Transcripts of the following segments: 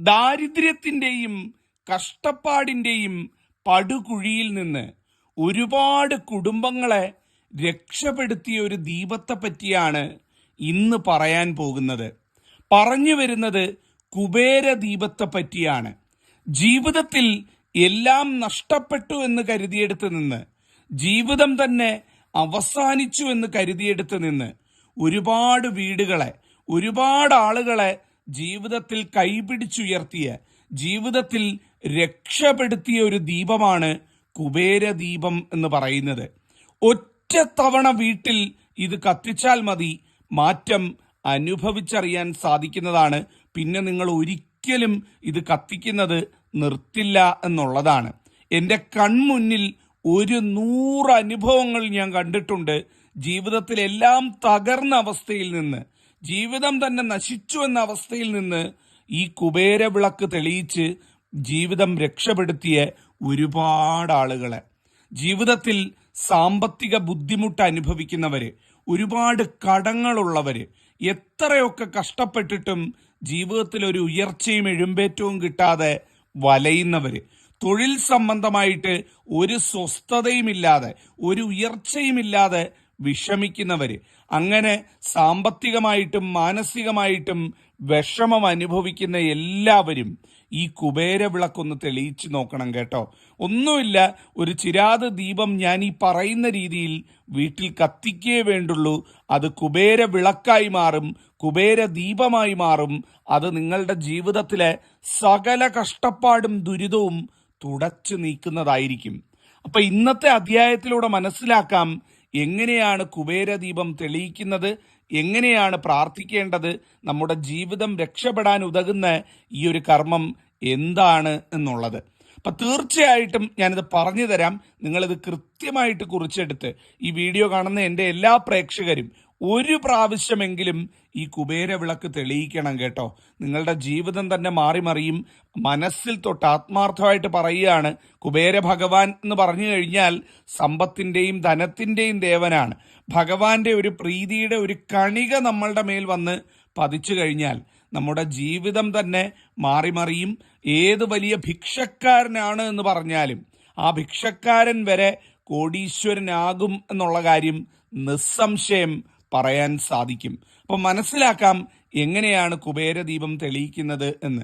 ദാരിദ്ര്യത്തിന്റെയും കഷ്ടപ്പാടിന്റെയും പടുകുഴിയിൽ നിന്ന് ഒരുപാട് കുടുംബങ്ങളെ രക്ഷപ്പെടുത്തിയ ഒരു ദീപത്തെ പറ്റിയാണ് ഇന്ന് പറയാൻ പോകുന്നത്. പറഞ്ഞു വരുന്നത് കുബേര ദീപത്തെ പറ്റിയാണ്. ജീവിതത്തിൽ എല്ലാം നഷ്ടപ്പെട്ടു എന്ന് കരുതിയെടുത്ത് നിന്ന് ജീവിതം തന്നെ അവസാനിച്ചു എന്ന് കരുതിയെടുത്ത് നിന്ന് ഒരുപാട് വീടുകളെ ഒരുപാട് ആളുകളെ ജീവിതത്തിൽ കൈപിടിച്ചുയർത്തിയ ജീവിതത്തിൽ രക്ഷപ്പെടുത്തിയ ഒരു ദീപമാണ് കുബേര ദീപം എന്ന് പറയുന്നത്. ഒറ്റ തവണ വീട്ടിൽ ഇത് കത്തിച്ചാൽ മതി മാറ്റം അനുഭവിച്ചറിയാൻ സാധിക്കുന്നതാണ്. പിന്നെ നിങ്ങൾ ഒരിക്കലും ഇത് കത്തിക്കുന്നത് നിർത്തില്ല എന്നുള്ളതാണ്. എന്റെ കൺമുന്നിൽ ഒരു നൂറ് അനുഭവങ്ങൾ ഞാൻ കണ്ടിട്ടുണ്ട്. ജീവിതത്തിലെല്ലാം തകർന്ന അവസ്ഥയിൽ നിന്ന് ജീവിതം തന്നെ നശിച്ചു എന്ന അവസ്ഥയിൽ നിന്ന് ഈ കുബേര വിളക്ക് തെളിയിച്ച് ജീവിതം രക്ഷപ്പെടുത്തിയ ഒരുപാട് ആളുകളെ. ജീവിതത്തിൽ സാമ്പത്തിക ബുദ്ധിമുട്ട് അനുഭവിക്കുന്നവര് ഒരുപാട് കടങ്ങളുള്ളവര് എത്രയൊക്കെ കഷ്ടപ്പെട്ടിട്ടും ജീവിതത്തിൽ ഒരു ഉയർച്ചയും എഴുമ്പേറ്റവും കിട്ടാതെ വലയുന്നവര്. തൊഴിൽ സംബന്ധമായിട്ട് ഒരു സ്വസ്ഥതയുമില്ലാതെ ഒരു ഉയർച്ചയുമില്ലാതെ വിഷമിക്കുന്നവര്. അങ്ങനെ സാമ്പത്തികമായിട്ടും മാനസികമായിട്ടും വിഷമം അനുഭവിക്കുന്ന എല്ലാവരും ഈ കുബേര വിളക്കൊന്ന് തെളിയിച്ചു നോക്കണം കേട്ടോ. ഒന്നുമില്ല ഒരു ചിരാത് ദീപം ഞാൻ ഈ പറയുന്ന രീതിയിൽ വീട്ടിൽ കത്തിക്കേ വേണ്ടുള്ളൂ. അത് കുബേര വിളക്കായി മാറും കുബേര ദീപമായി മാറും. അത് നിങ്ങളുടെ ജീവിതത്തിലെ സകല കഷ്ടപ്പാടും ദുരിതവും തുടച്ചു നീക്കുന്നതായിരിക്കും. അപ്പൊ ഇന്നത്തെ അധ്യായത്തിലൂടെ മനസ്സിലാക്കാം എങ്ങനെയാണ് കുബേര ദീപം തെളിയിക്കുന്നത്? എങ്ങനെയാണ് പ്രാർത്ഥിക്കേണ്ടത്? നമ്മുടെ ജീവിതം രക്ഷപ്പെടാൻ ഉതകുന്ന ഈ ഒരു കർമ്മം എന്താണ് എന്നുള്ളത്. അപ്പൊ തീർച്ചയായിട്ടും ഞാനിത് പറഞ്ഞു തരാം നിങ്ങളിത് കൃത്യമായിട്ട് കുറിച്ചെടുത്ത് ഈ വീഡിയോ കാണുന്ന എന്റെ എല്ലാ പ്രേക്ഷകരും ഒരു പ്രാവശ്യമെങ്കിലും ഈ കുബേര വിളക്ക് തെളിയിക്കണം കേട്ടോ. നിങ്ങളുടെ ജീവിതം തന്നെ മാറി മറിയും. മനസ്സിൽ തൊട്ട് ആത്മാർത്ഥമായിട്ട് പറയുകയാണ് കുബേര ഭഗവാൻ എന്ന് പറഞ്ഞു കഴിഞ്ഞാൽ സമ്പത്തിന്റെയും ധനത്തിന്റെയും ദേവനാണ്. ഭഗവാന്റെ ഒരു പ്രീതിയുടെ ഒരു കണിക നമ്മളുടെ മേൽ വന്ന് പതിച്ചു കഴിഞ്ഞാൽ നമ്മുടെ ജീവിതം തന്നെ മാറി മറിയും. ഏത് വലിയ ഭിക്ഷക്കാരനാണ് എന്ന് പറഞ്ഞാലും ആ ഭിക്ഷക്കാരൻ വരെ കോടീശ്വരനാകും എന്നുള്ള കാര്യം നിസ്സംശയം പറയാൻ സാധിക്കും. അപ്പം മനസ്സിലാക്കാം എങ്ങനെയാണ് കുബേരദീപം തെളിയിക്കുന്നത് എന്ന്.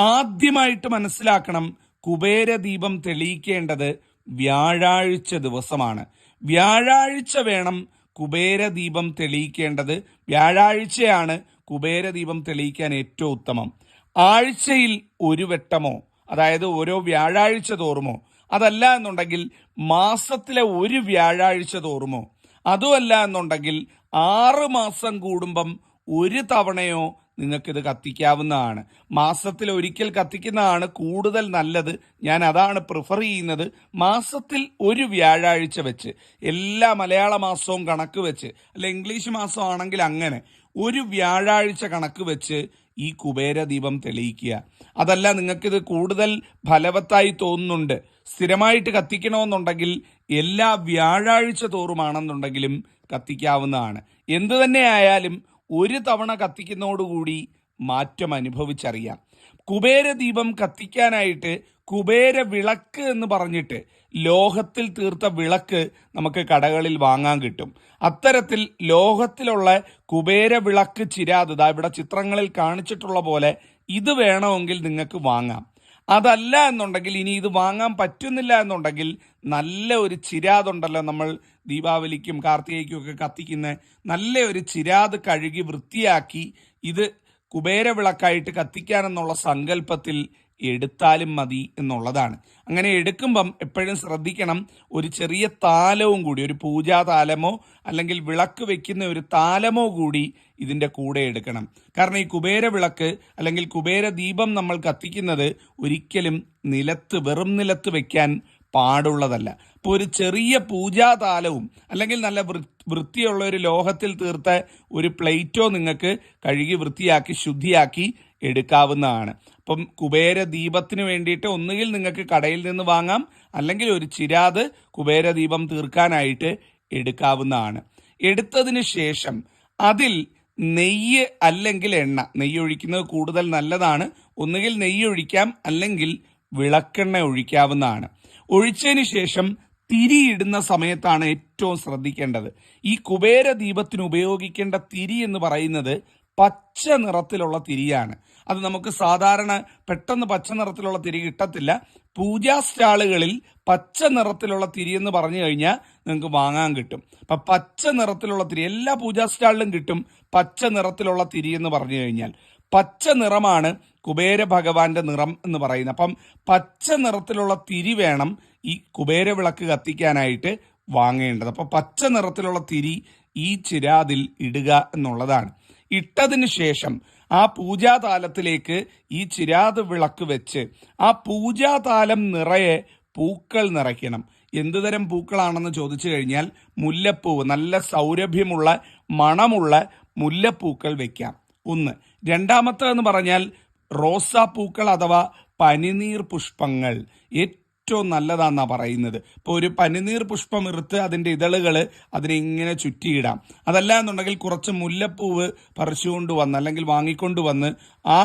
ആദ്യമായിട്ട് മനസ്സിലാക്കണം കുബേരദീപം തെളിയിക്കേണ്ടത് വ്യാഴാഴ്ച ദിവസമാണ്. വ്യാഴാഴ്ച വേണം കുബേരദീപം തെളിയിക്കേണ്ടത്. വ്യാഴാഴ്ചയാണ് കുബേരദീപം തെളിയിക്കാൻ ഏറ്റവും ഉത്തമം. ആഴ്ചയിൽ ഒരു വെട്ടമോ അതായത് ഓരോ വ്യാഴാഴ്ച തോറുമോ അതല്ല എന്നുണ്ടെങ്കിൽ മാസത്തിലെ ഒരു വ്യാഴാഴ്ച തോറുമോ അതുമല്ല എന്നുണ്ടെങ്കിൽ ആറ് മാസം കൂടുമ്പം ഒരു തവണയോ നിങ്ങൾക്കിത് കത്തിക്കാവുന്നതാണ്. മാസത്തിൽ ഒരിക്കൽ കത്തിക്കുന്നതാണ് കൂടുതൽ നല്ലത്. ഞാൻ അതാണ് പ്രിഫർ ചെയ്യുന്നത്. മാസത്തിൽ ഒരു വ്യാഴാഴ്ച വെച്ച് എല്ലാ മലയാള മാസവും കണക്ക് വെച്ച് അല്ല ഇംഗ്ലീഷ് മാസമാണെങ്കിൽ അങ്ങനെ ഒരു വ്യാഴാഴ്ച കണക്ക് വെച്ച് ഈ കുബേര ദീപം തെളിയിക്കുക. അതല്ല നിങ്ങൾക്കിത് കൂടുതൽ ഫലവത്തായി തോന്നുന്നുണ്ട്. സ്ഥിരമായിട്ട് കത്തിക്കണമെന്നുണ്ടെങ്കിൽ എല്ലാ വ്യാഴാഴ്ച തോറുമാണെന്നുണ്ടെങ്കിലും കത്തിക്കാവുന്നതാണ്. എന്തു തന്നെയായാലും ഒരു തവണ കത്തിക്കുന്നതോടുകൂടി മാറ്റം അനുഭവിച്ചറിയാം. കുബേര ദീപം കത്തിക്കാനായിട്ട് കുബേര വിളക്ക് എന്ന് പറഞ്ഞിട്ട് ലോഹത്തിൽ തീർത്ത വിളക്ക് നമുക്ക് കടകളിൽ വാങ്ങാൻ കിട്ടും. അത്തരത്തിൽ ലോഹത്തിലുള്ള കുബേര വിളക്ക് ചിരാത് ഇവിടെ ചിത്രങ്ങളിൽ കാണിച്ചിട്ടുള്ള പോലെ ഇത് വേണമെങ്കിൽ നിങ്ങൾക്ക് വാങ്ങാം. അതല്ല എന്നുണ്ടെങ്കിൽ ഇനി ഇത് വാങ്ങാൻ പറ്റുന്നില്ല എന്നുണ്ടെങ്കിൽ നല്ല ഒരു ചിരാതുണ്ടല്ലോ നമ്മൾ ദീപാവലിക്കും കാർത്തികയ്ക്കും ഒക്കെ കത്തിക്കുന്ന നല്ല ഒരു ചിരാത് കഴുകി വൃത്തിയാക്കി ഇത് കുബേരവിളക്കായിട്ട് കത്തിക്കാനെന്നുള്ള സങ്കല്പത്തിൽ എടുത്താലും മതി എന്നുള്ളതാണ്. അങ്ങനെ എടുക്കുമ്പം എപ്പോഴും ശ്രദ്ധിക്കണം ഒരു ചെറിയ താലവും കൂടി ഒരു പൂജാ താലമോ അല്ലെങ്കിൽ വിളക്ക് വെക്കുന്ന ഒരു താലമോ കൂടി ഇതിന്റെ കൂടെ എടുക്കണം. കാരണം ഈ കുബേര വിളക്ക് അല്ലെങ്കിൽ കുബേര ദീപം നമ്മൾ കത്തിക്കുന്നത് ഒരിക്കലും നിലത്ത് വെറും നിലത്ത് വെക്കാൻ പാടുള്ളതല്ല. അപ്പോൾ ഒരു ചെറിയ പൂജാതാലവും അല്ലെങ്കിൽ നല്ല വൃത്തിയുള്ള ഒരു ലോഹത്തിൽ തീർത്ത ഒരു പ്ലേറ്റോ നിങ്ങൾക്ക് കഴുകി വൃത്തിയാക്കി ശുദ്ധിയാക്കി എടുക്കാവുന്നതാണ്. അപ്പം കുബേര ദീപത്തിന് വേണ്ടിയിട്ട് ഒന്നുകിൽ നിങ്ങൾക്ക് കടയിൽ നിന്ന് വാങ്ങാം അല്ലെങ്കിൽ ഒരു ചിരാത് കുബേര ദീപം തീർക്കാനായിട്ട് എടുക്കാവുന്നതാണ്. എടുത്തതിന് ശേഷം അതിൽ നെയ്യ് അല്ലെങ്കിൽ എണ്ണ നെയ്യ് ഒഴിക്കുന്നത് കൂടുതൽ നല്ലതാണ്. ഒന്നുകിൽ നെയ്യ് ഒഴിക്കാം അല്ലെങ്കിൽ വിളക്കെണ്ണ ഒഴിക്കാവുന്നതാണ്. ഒഴിച്ചതിന് ശേഷം തിരിയിടുന്ന സമയത്താണ് ഏറ്റവും ശ്രദ്ധിക്കേണ്ടത്. ഈ കുബേര ദീപത്തിന് ഉപയോഗിക്കേണ്ട തിരി എന്ന് പറയുന്നത് പച്ച നിറത്തിലുള്ള തിരിയാണ്. അത് നമുക്ക് സാധാരണ പെട്ടെന്ന് പച്ച നിറത്തിലുള്ള തിരി കിട്ടത്തില്ല. പൂജാ സ്റ്റാളുകളിൽ പച്ച നിറത്തിലുള്ള തിരി എന്ന് പറഞ്ഞു കഴിഞ്ഞാൽ നിങ്ങൾക്ക് വാങ്ങാൻ കിട്ടും. അപ്പം പച്ച നിറത്തിലുള്ള തിരി എല്ലാ പൂജാ സ്റ്റാളിലും കിട്ടും പച്ച നിറത്തിലുള്ള തിരി എന്ന് പറഞ്ഞു കഴിഞ്ഞാൽ. പച്ച നിറമാണ് കുബേര ഭഗവാന്റെ നിറം എന്ന് പറയുന്നത്. അപ്പം പച്ച നിറത്തിലുള്ള തിരി വേണം ഈ കുബേര വിളക്ക് കത്തിക്കാനായിട്ട് വാങ്ങേണ്ടത്. അപ്പം പച്ച നിറത്തിലുള്ള തിരി ഈ ചിരാതിൽ ഇടുക എന്നുള്ളതാണ്. ഇട്ടതിന് ശേഷം ആ പൂജാതാലത്തിലേക്ക് ഈ ചിരാത് വിളക്ക് വെച്ച് ആ പൂജാതാലം നിറയെ പൂക്കൾ നിറയ്ക്കണം. എന്തുതരം പൂക്കളാണെന്ന് ചോദിച്ചു കഴിഞ്ഞാൽ മുല്ലപ്പൂവ് നല്ല സൗരഭ്യമുള്ള മണമുള്ള മുല്ലപ്പൂക്കൾ വെക്കാം. ഒന്ന്. രണ്ടാമത്തെ എന്ന് പറഞ്ഞാൽ റോസാപ്പൂക്കൾ അഥവാ പനിനീർ പുഷ്പങ്ങൾ. ഏറ്റവും നല്ലതാന്നാ പറയുന്നത്. ഇപ്പോൾ ഒരു പനിനീർ പുഷ്പം ഇറുത്ത് അതിന്റെ ഇതളുകൾ അതിനെ ഇങ്ങനെ ചുറ്റിയിടാം. അതല്ല എന്നുണ്ടെങ്കിൽ കുറച്ച് മുല്ലപ്പൂവ് പറിച്ചുകൊണ്ട് വന്ന് അല്ലെങ്കിൽ വാങ്ങിക്കൊണ്ട് വന്ന് ആ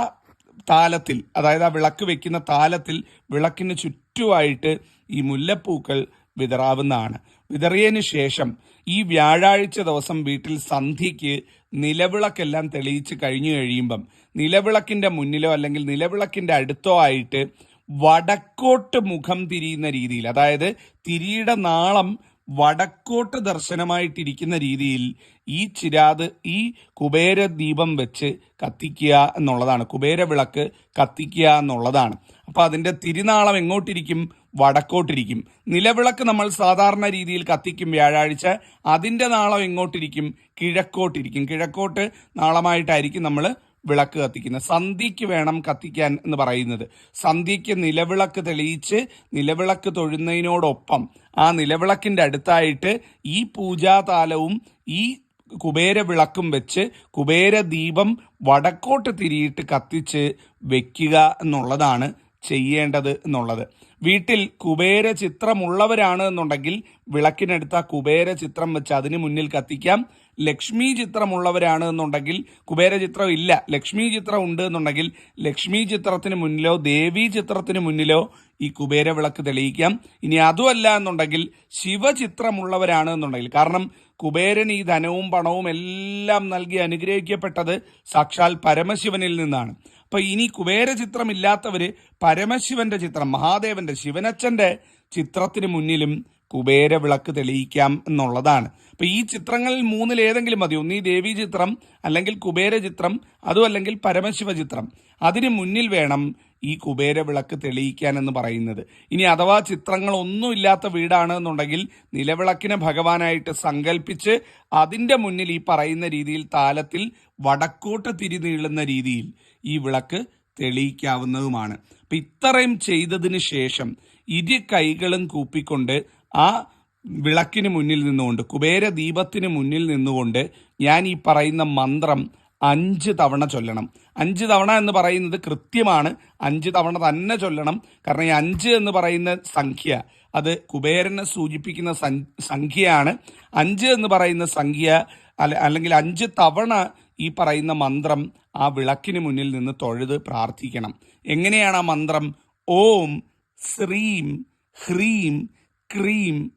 താലത്തിൽ അതായത് ആ വിളക്ക് വെക്കുന്ന താലത്തിൽ വിളക്കിന് ചുറ്റുമായിട്ട് ഈ മുല്ലപ്പൂക്കൾ വിതറാവുന്നതാണ്. വിതറിയതിന് ശേഷം ഈ വ്യാഴാഴ്ച ദിവസം വീട്ടിൽ സന്ധ്യയ്ക്ക് നിലവിളക്കെല്ലാം തെളിയിച്ച് കഴിഞ്ഞു കഴിയുമ്പം നിലവിളക്കിന്റെ മുന്നിലോ അല്ലെങ്കിൽ നിലവിളക്കിന്റെ അടുത്തോ ആയിട്ട് വടക്കോട്ട് മുഖം തിരിയുന്ന രീതിയിൽ അതായത് തിരിയുടെ നാളം വടക്കോട്ട് ദർശനമായിട്ടിരിക്കുന്ന രീതിയിൽ ഈ ചിരാത് ഈ കുബേര ദീപം വെച്ച് കത്തിക്കുക എന്നുള്ളതാണ്. കുബേര വിളക്ക് കത്തിക്കുക എന്നുള്ളതാണ്. അപ്പൊ അതിന്റെ തിരുനാളം എങ്ങോട്ടിരിക്കും? വടക്കോട്ടിരിക്കും. നിലവിളക്ക് നമ്മൾ സാധാരണ രീതിയിൽ കത്തിക്കും വ്യാഴാഴ്ച. അതിന്റെ നാളം എങ്ങോട്ടിരിക്കും? കിഴക്കോട്ടിരിക്കും. കിഴക്കോട്ട് നാളമായിട്ടായിരിക്കും നമ്മൾ വിളക്ക് കത്തിക്കുന്നത്. സന്ധ്യയ്ക്ക് വേണം കത്തിക്കാൻ എന്ന് പറയുന്നത്. സന്ധ്യയ്ക്ക് നിലവിളക്ക് തെളിയിച്ച് നിലവിളക്ക് തൊഴുന്നതിനോടൊപ്പം ആ നിലവിളക്കിന്റെ അടുത്തായിട്ട് ഈ പൂജാതാലവും ഈ കുബേര വിളക്കും വെച്ച് കുബേര ദീപം വടക്കോട്ട് തിരിയിട്ട് കത്തിച്ച് വെക്കുക എന്നുള്ളതാണ് ചെയ്യേണ്ടത് എന്നുള്ളത്. വീട്ടിൽ കുബേര ചിത്രമുള്ളവരാണ് എന്നുണ്ടെങ്കിൽ വിളക്കിനടുത്ത കുബേര ചിത്രം വെച്ച് അതിന് മുന്നിൽ കത്തിക്കാം. ലക്ഷ്മി ചിത്രമുള്ളവരാണ് എന്നുണ്ടെങ്കിൽ കുബേര ചിത്രം ഇല്ല. ലക്ഷ്മി ചിത്രം ഉണ്ട് എന്നുണ്ടെങ്കിൽ ലക്ഷ്മി ചിത്രത്തിന് മുന്നിലോ ദേവി ചിത്രത്തിന് മുന്നിലോ ഈ കുബേര വിളക്ക് തെളിയിക്കാം. ഇനി അതുമല്ല എന്നുണ്ടെങ്കിൽ ശിവചിത്രമുള്ളവരാണ് എന്നുണ്ടെങ്കിൽ. കാരണം കുബേരൻ ഈ ധനവും പണവും എല്ലാം നൽകി അനുഗ്രഹിക്കപ്പെട്ടത് സാക്ഷാൽ പരമശിവനിൽ നിന്നാണ്. അപ്പൊ ഇനി കുബേര ചിത്രം ഇല്ലാത്തവര് പരമശിവന്റെ ചിത്രം മഹാദേവന്റെ ശിവനച്ഛന്റെ ചിത്രത്തിന് മുന്നിലും കുബേര വിളക്ക് തെളിയിക്കാം എന്നുള്ളതാണ്. അപ്പൊ ഈ ചിത്രങ്ങളിൽ മൂന്നിൽ ഏതെങ്കിലും മതി. ഒന്നീ ദേവി ചിത്രം അല്ലെങ്കിൽ കുബേര ചിത്രം അതും അല്ലെങ്കിൽ പരമശിവ ചിത്രം അതിന് മുന്നിൽ വേണം ഈ കുബേര വിളക്ക് തെളിയിക്കാൻ എന്ന് പറയുന്നത്. ഇനി അഥവാ ചിത്രങ്ങൾ ഒന്നും ഇല്ലാത്ത വീടാണ് എന്നുണ്ടെങ്കിൽ നിലവിളക്കിനെ ഭഗവാനായിട്ട് സങ്കല്പിച്ച് അതിന്റെ മുന്നിൽ ഈ പറയുന്ന രീതിയിൽ താലത്തിൽ വടക്കോട്ട് തിരിനീളുന്ന രീതിയിൽ ഈ വിളക്ക് തെളിയിക്കാവുന്നതുമാണ്. അപ്പൊ ഇത്രയും ചെയ്തതിന് ശേഷം ഇരു കൈകളും കൂപ്പിക്കൊണ്ട് ആ വിളക്കിന് മുന്നിൽ നിന്നുകൊണ്ട് കുബേര ദീപത്തിന് മുന്നിൽ നിന്നുകൊണ്ട് ഞാൻ ഈ പറയുന്ന മന്ത്രം അഞ്ച് തവണ ചൊല്ലണം. അഞ്ച് തവണ എന്ന് പറയുന്നത് കൃത്യമാണ്. അഞ്ച് തവണ തന്നെ ചൊല്ലണം. കാരണം ഈ അഞ്ച് എന്ന് പറയുന്ന സംഖ്യ അത് കുബേരനെ സൂചിപ്പിക്കുന്ന സംഖ്യയാണ്. അഞ്ച് എന്ന് പറയുന്ന സംഖ്യ അല്ല അല്ലെങ്കിൽ അഞ്ച് തവണ ഈ പറയുന്ന മന്ത്രം ആ വിളക്കിന് മുന്നിൽ നിന്ന് തൊഴുത് പ്രാർത്ഥിക്കണം. എങ്ങനെയാണ് ആ മന്ത്രം? ഓം ശ്രീം ഹ്രീം ക്രീം.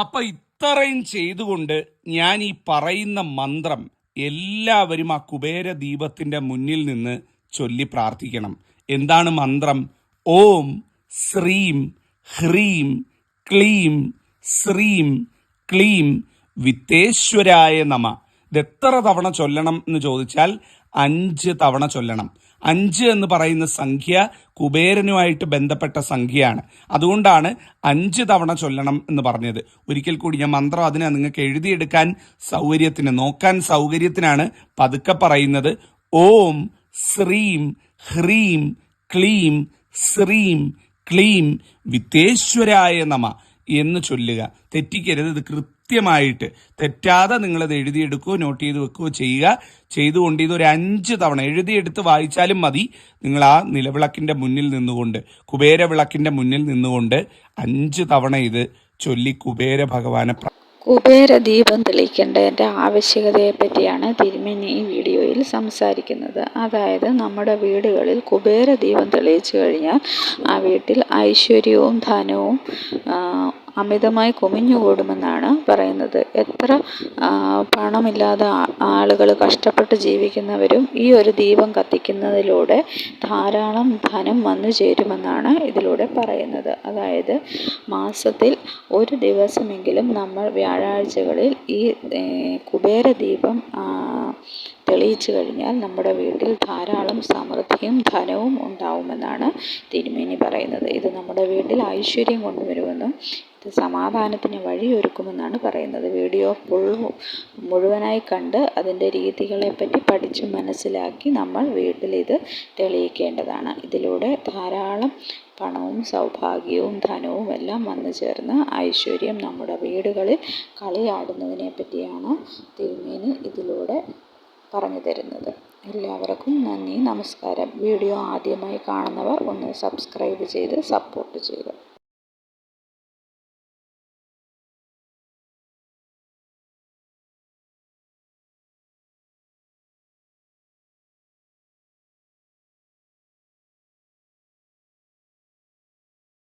അപ്പൊ ഇത്രയും ചെയ്തുകൊണ്ട് ഞാൻ ഈ പറയുന്ന മന്ത്രം എല്ലാവരും ആ കുബേര ദീപത്തിന്റെ മുന്നിൽ നിന്ന് ചൊല്ലി പ്രാർത്ഥിക്കണം. എന്താണ് മന്ത്രം? ഓം ശ്രീം ഹ്രീം ക്ലീം ശ്രീം ക്ലീം വിത്തേശ്വരായ നമ. ഇത് എത്ര തവണ ചൊല്ലണം എന്ന് ചോദിച്ചാൽ അഞ്ച് തവണ ചൊല്ലണം. അഞ്ച് എന്ന് പറയുന്ന സംഖ്യ കുബേരനുമായിട്ട് ബന്ധപ്പെട്ട സംഖ്യയാണ്. അതുകൊണ്ടാണ് അഞ്ച് തവണ ചൊല്ലണം എന്ന് പറഞ്ഞത്. ഒരിക്കൽ കൂടി ഞാൻ മന്ത്രം അതിനെ നിങ്ങൾക്ക് എഴുതിയെടുക്കാൻ സൗകര്യത്തിന് നോക്കാൻ സൗകര്യത്തിനാണ് പതുക്കെ പറയുന്നത്. ഓം ശ്രീം ഹ്രീം ക്ലീം ശ്രീം ക്ലീം വിത്തേശ്വരായ നമ എന്ന് ചൊല്ലുക. തെറ്റിക്കരുത് ഇത് കൃത്യമായിട്ട് തെറ്റാതെ നിങ്ങളത് എഴുതിയെടുക്കുകയോ നോട്ട് ചെയ്ത് വെക്കുകയോ ചെയ്യുക. ചെയ്തുകൊണ്ട് ഇതൊരു അഞ്ച് തവണ എഴുതിയെടുത്ത് വായിച്ചാലും മതി. നിങ്ങൾ ആ നിലവിളക്കിന്റെ മുന്നിൽ നിന്നുകൊണ്ട് കുബേര വിളക്കിന്റെ മുന്നിൽ നിന്നുകൊണ്ട് അഞ്ച് തവണ ഇത് ചൊല്ലി കുബേര ഭഗവാനെ കുബേര ദീപം തെളിക്കേണ്ടതിന്റെ ആവശ്യകതയെ പറ്റിയാണ് തിരുമേനി ഈ വീഡിയോയിൽ സംസാരിക്കുന്നത്. അതായത് നമ്മുടെ വീടുകളിൽ കുബേര ദീപം തെളിയിച്ചു കഴിഞ്ഞാൽ ആ വീട്ടിൽ ഐശ്വര്യവും ധനവും അമിതമായി കുമിഞ്ഞുകൂടുമെന്നാണ് പറയുന്നത്. എത്ര പണമില്ലാതെ ആളുകൾ കഷ്ടപ്പെട്ട് ജീവിക്കുന്നവരും ഈ ഒരു ദീപം കത്തിക്കുന്നതിലൂടെ ധാരാളം ധനം വന്നു ചേരുമെന്നാണ് ഇതിലൂടെ പറയുന്നത്. അതായത് മാസത്തിൽ ഒരു ദിവസമെങ്കിലും നമ്മൾ വ്യാഴാഴ്ചകളിൽ ഈ കുബേര ദീപം തെളിയിച്ചു കഴിഞ്ഞാൽ നമ്മുടെ വീട്ടിൽ ധാരാളം സമൃദ്ധിയും ധനവും ഉണ്ടാവുമെന്നാണ് തിരുമേനി പറയുന്നത്. ഇത് നമ്മുടെ വീട്ടിൽ ഐശ്വര്യം കൊണ്ടുവരുമെന്നും ഇത് സമാധാനത്തിന് വഴിയൊരുക്കുമെന്നാണ് പറയുന്നത്. വീഡിയോ ഫുൾ മുഴുവനായി കണ്ട് അതിന്റെ രീതികളെപ്പറ്റി പഠിച്ച് മനസ്സിലാക്കി നമ്മൾ വീട്ടിലിത് തെളിയിക്കേണ്ടതാണ്. ഇതിലൂടെ ധാരാളം പണവും സൗഭാഗ്യവും ധനവും എല്ലാം വന്നു ചേർന്ന് ഐശ്വര്യം നമ്മുടെ വീടുകളിൽ കളിയാടുന്നതിനെ പറ്റിയാണ് തിരുമേനി ഇതിലൂടെ പറഞ്ഞു തരുന്നത്. എല്ലാവർക്കും നന്ദി. നമസ്കാരം. വീഡിയോ ആദ്യമായി കാണുന്നവർ ഒന്ന് സബ്സ്ക്രൈബ് ചെയ്ത് സപ്പോർട്ട് ചെയ്യുക.